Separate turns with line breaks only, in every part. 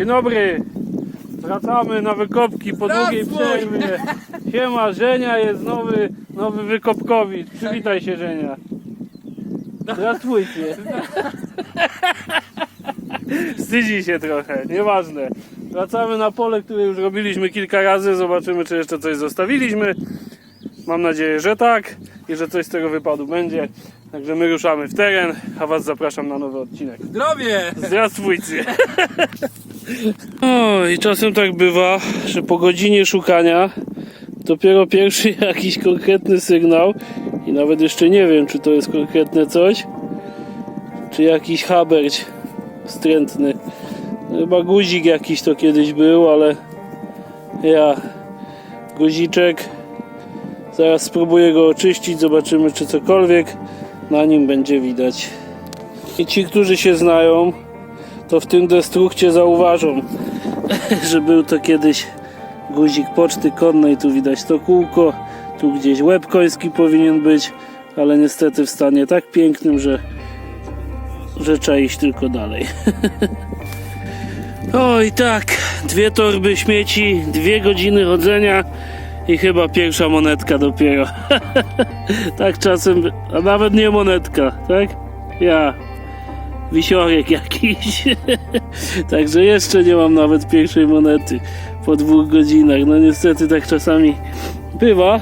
Dzień dobry. Wracamy na wykopki po długiej przerwie. Siema, Żenia jest nowy, nowy wykopkowicz. Przywitaj się, Żenia. Gratulujcie. Wstydzi się trochę, nieważne. Wracamy na pole, które już robiliśmy kilka razy. Zobaczymy, czy jeszcze coś zostawiliśmy. Mam nadzieję, że tak i że coś z tego wypadu będzie. Także my ruszamy w teren, a Was zapraszam na nowy odcinek.
Zdrowie!
Zdrowujcie! O, i czasem tak bywa, że po godzinie szukania dopiero pierwszy jakiś konkretny sygnał i nawet jeszcze nie wiem, czy to jest konkretne coś, czy jakiś haberć wstrętny. Chyba guzik jakiś to kiedyś był, ale ja guziczek zaraz spróbuję go oczyścić, zobaczymy czy cokolwiek na nim będzie widać. I ci, którzy się znają, to w tym destrukcie zauważą, że był to kiedyś guzik poczty konnej. Tu widać to kółko, tu gdzieś łeb koński powinien być, ale niestety w stanie tak pięknym, że, że trzeba iść tylko dalej. O i tak, dwie torby śmieci, dwie godziny chodzenia i chyba pierwsza monetka dopiero. tak czasem, a nawet nie monetka, tak? Ja, wisiorek jakiś. Także jeszcze nie mam nawet pierwszej monety po dwóch godzinach. No niestety tak czasami bywa.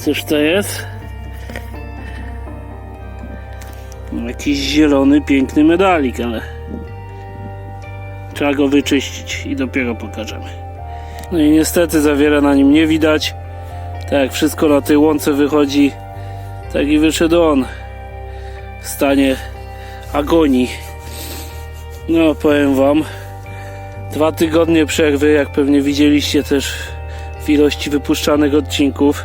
Cóż to jest? Jakiś zielony, piękny medalik, ale trzeba go wyczyścić i dopiero pokażemy. No i niestety za wiele na nim nie widać. Tak jak wszystko na tej łące wychodzi, tak i wyszedł on w stanie agonii. No, powiem Wam, dwa tygodnie przerwy, jak pewnie widzieliście też w ilości wypuszczanych odcinków.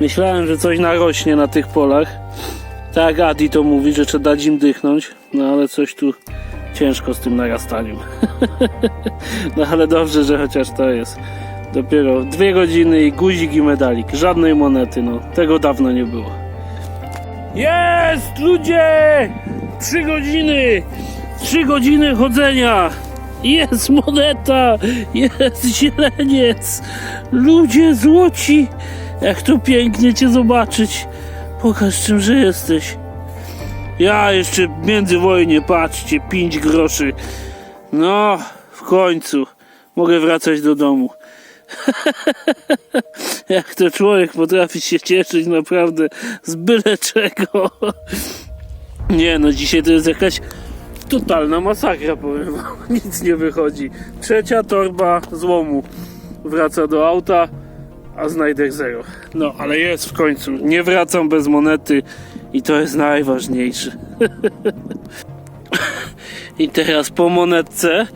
Myślałem, że coś narośnie na tych polach. Tak, Adi to mówi, że trzeba dać im dychnąć, no ale coś tu ciężko z tym narastaniem. no ale dobrze, że chociaż to jest. Dopiero dwie godziny i guzik i medalik. Żadnej monety, no. Tego dawno nie było. Jest, ludzie! Trzy godziny! Trzy godziny chodzenia! Jest moneta! Jest zieleniec! Ludzie złoci! Jak to pięknie cię zobaczyć! Pokaż czymże jesteś. Ja jeszcze w międzywojnie, patrzcie, pięć groszy. No, w końcu mogę wracać do domu. Jak to człowiek potrafi się cieszyć naprawdę z byle czego. Nie no, dzisiaj to jest jakaś totalna masakra, powiem. Nic nie wychodzi. Trzecia torba złomu wraca do auta, a znajdek zero. No, ale jest w końcu. Nie wracam bez monety i to jest najważniejsze. I teraz po monetce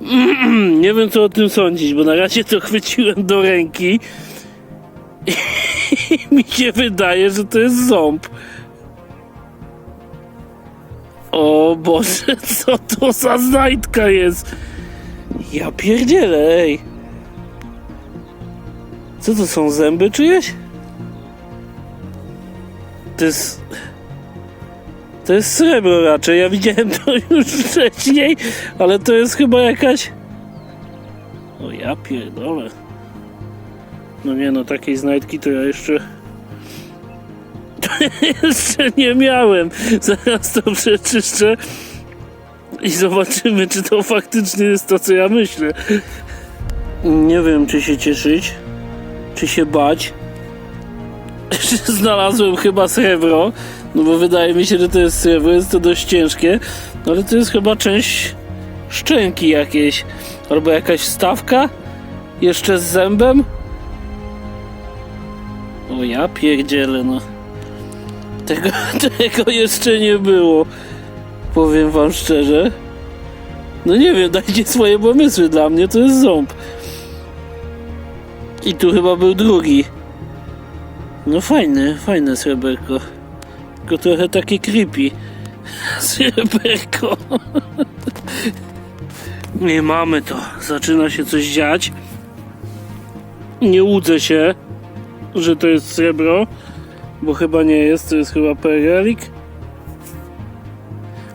nie wiem co o tym sądzić, bo na razie to chwyciłem do ręki i mi się wydaje, że to jest ząb. O Boże, co to za znajdka jest? Ja pierdzielę, ej. Co to są, zęby czyjeś? To jest... To jest srebro raczej, ja widziałem to już wcześniej, ale to jest chyba jakaś... O ja pierdolę. No nie no, takiej znajdki to ja jeszcze... Jeszcze nie miałem. Zaraz to przeczyszczę i zobaczymy, czy to faktycznie jest to, co ja myślę. Nie wiem, czy się cieszyć, czy się bać. Znalazłem chyba srebro, no bo wydaje mi się, że to jest srebro, jest to dość ciężkie, no ale to jest chyba część szczęki jakiejś, albo jakaś wstawka, jeszcze z zębem. O ja pierdzielę, no. Tego, tego jeszcze nie było, powiem wam szczerze. No nie wiem, dajcie swoje pomysły, dla mnie to jest ząb. I tu chyba był drugi. No fajne, fajne sreberko. Tylko trochę takie creepy. Sreberko. Nie mamy to. Zaczyna się coś dziać. Nie łudzę się, że to jest srebro, bo chyba nie jest, to jest chyba perelik.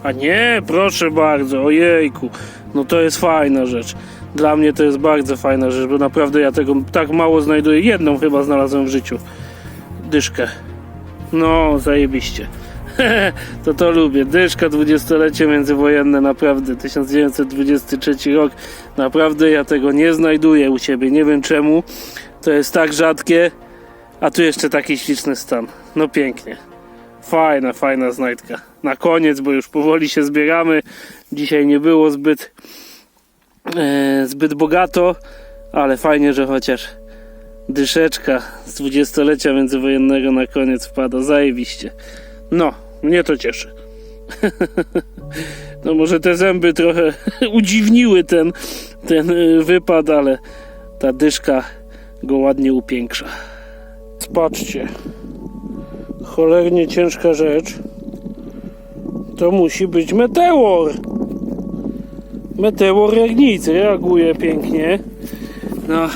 A nie, proszę bardzo, ojejku. No to jest fajna rzecz. Dla mnie to jest bardzo fajna rzecz, bo naprawdę ja tego tak mało znajduję. Jedną chyba znalazłem w życiu. Dyszkę. No, zajebiście. to to lubię. Dyszka, dwudziestolecie międzywojenne, naprawdę. 1923 rok. Naprawdę ja tego nie znajduję u siebie. Nie wiem czemu. To jest tak rzadkie. A tu jeszcze taki śliczny stan. No pięknie. Fajna, fajna znajdka. Na koniec, bo już powoli się zbieramy. Dzisiaj nie było zbyt, e, zbyt bogato, ale fajnie, że chociaż dyszeczka z dwudziestolecia międzywojennego na koniec wpada. Zajebiście. No, mnie to cieszy. no może te zęby trochę udziwniły ten, ten e, wypad, ale ta dyszka go ładnie upiększa. Spatrzcie cholernie ciężka rzecz, to musi być meteor. Meteor jak nic, reaguje pięknie na,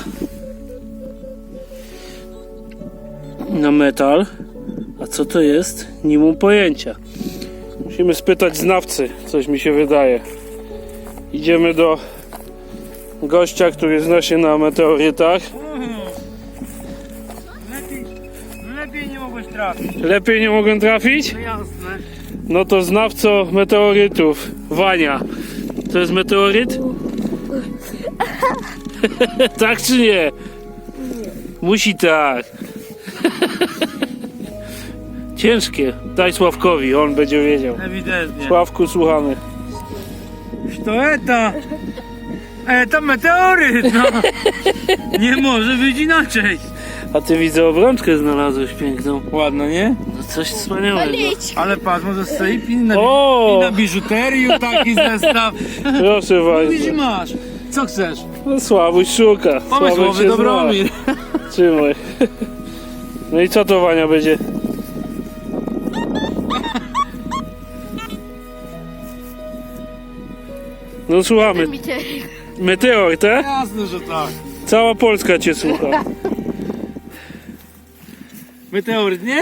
na metal. A co to jest? Nie mam pojęcia. Musimy spytać znawcy, coś mi się wydaje. Idziemy do gościa, który zna się na meteorytach.
Lepiej, lepiej nie mogłeś trafić.
Lepiej nie mogę trafić?
No jasne.
No to znawco meteorytów, Wania. To jest meteoryt? tak czy nie? Musi tak. Ciężkie. Daj Sławkowi, on będzie wiedział.
Ewidentnie.
Sławku, słuchamy.
To eta. Eta meteoryt, no. Nie może być inaczej.
A ty widzę obrączkę znalazłeś piękną.
Ładno, nie?
No coś wspaniałego.
Ale patrz, może sobie pin na,
O!
pin na biżuterię, taki zestaw.
Proszę
Widzisz,
bardzo.
masz. Co chcesz?
No, Sławuś szuka. Sławek
Pomysłowy
się
Dobromir.
zna. Trzymaj. No i co to Wania będzie? No słuchamy. Meteor, tak?
Jasne, że tak.
Cała Polska cię słucha.
Meteoryt, nie?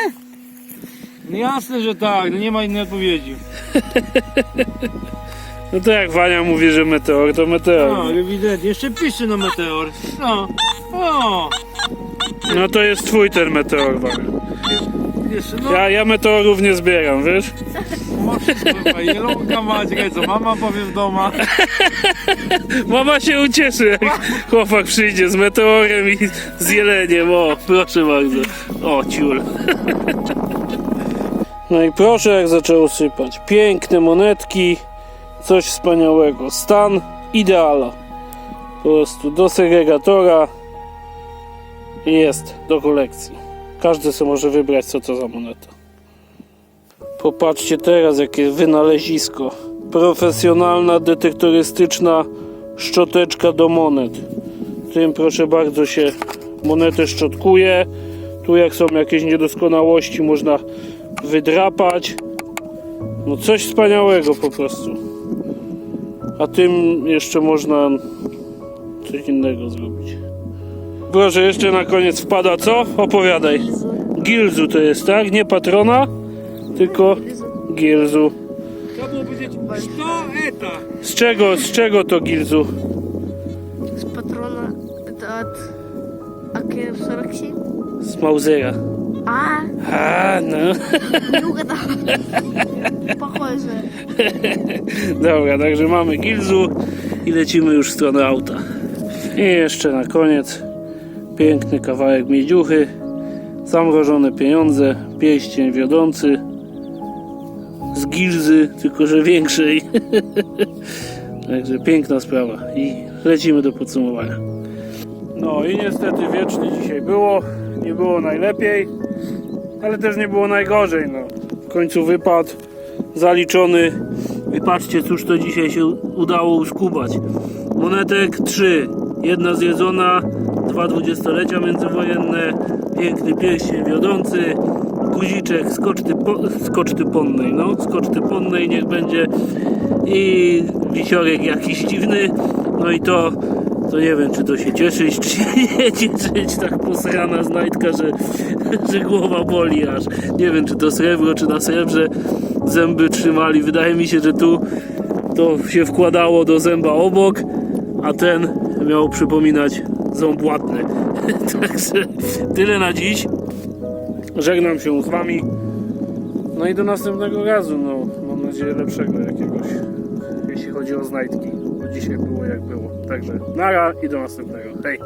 No jasne, że tak. No nie ma innej odpowiedzi.
No to jak Wania mówi, że meteor, to
No,
meteor.
ewidentnie. Jeszcze pisze na meteor. No. O.
No to jest twój ten meteor, Wania.
Jeszcze, no.
Ja, ja meteorów nie zbieram, wiesz?
Wszystko tutaj. Jelonka co mama powie w domu.
Mama się ucieszy, jak chłopak przyjdzie z meteorem i z jeleniem. O, proszę bardzo. O, ciul. No i proszę, jak zaczęło sypać. Piękne monetki, coś wspaniałego. Stan ideala. Po prostu do segregatora jest do kolekcji. Każdy sobie może wybrać, co to za moneta. Popatrzcie teraz, jakie wynalezisko. Profesjonalna, detektorystyczna szczoteczka do monet. Tym proszę bardzo się monetę szczotkuje. Tu jak są jakieś niedoskonałości można wydrapać. No coś wspaniałego po prostu. A tym jeszcze można coś innego zrobić. Proszę, jeszcze na koniec wpada co? Opowiadaj. Gilzu to jest, tak? Nie patrona, tylko gilzu.
To było powiedzieć 100 eta.
Z czego, z czego to gilzu?
С патрона это от АК-47.
Z Mausera.
А,
A, no.
не угадал. Похоже.
Dobra, także mamy gilzu i lecimy już w stronę auta. I jeszcze na koniec piękny kawałek miedziuchy, zamrożone pieniądze, pierścień wiodący z gilzy, tylko że większej. także piękna sprawa i lecimy do podsumowania. No i niestety wiecznie dzisiaj było, nie było najlepiej, ale też nie było najgorzej. No. W końcu wypad zaliczony. I patrzcie, cóż to dzisiaj się udało uskubać. Monetek 3, jedna zjedzona, dwa dwudziestolecia międzywojenne, piękny pierścień wiodący, guziczek z koczty, po, ponnej, no, z ponnej niech będzie i wisiorek jakiś dziwny, no i to to nie wiem, czy to się cieszyć, czy nie cieszyć, tak posrana znajdka, że, że głowa boli aż. Nie wiem, czy to srebro, czy na srebrze zęby trzymali. Wydaje mi się, że tu to się wkładało do zęba obok, a ten miał przypominać ząb łatny. Także tyle na dziś. Żegnam się z Wami. No i do następnego razu. No, mam nadzieję lepszego jakiegoś, jeśli chodzi o znajdki. Bo dzisiaj było jak było. Także nara i do następnego. Hej!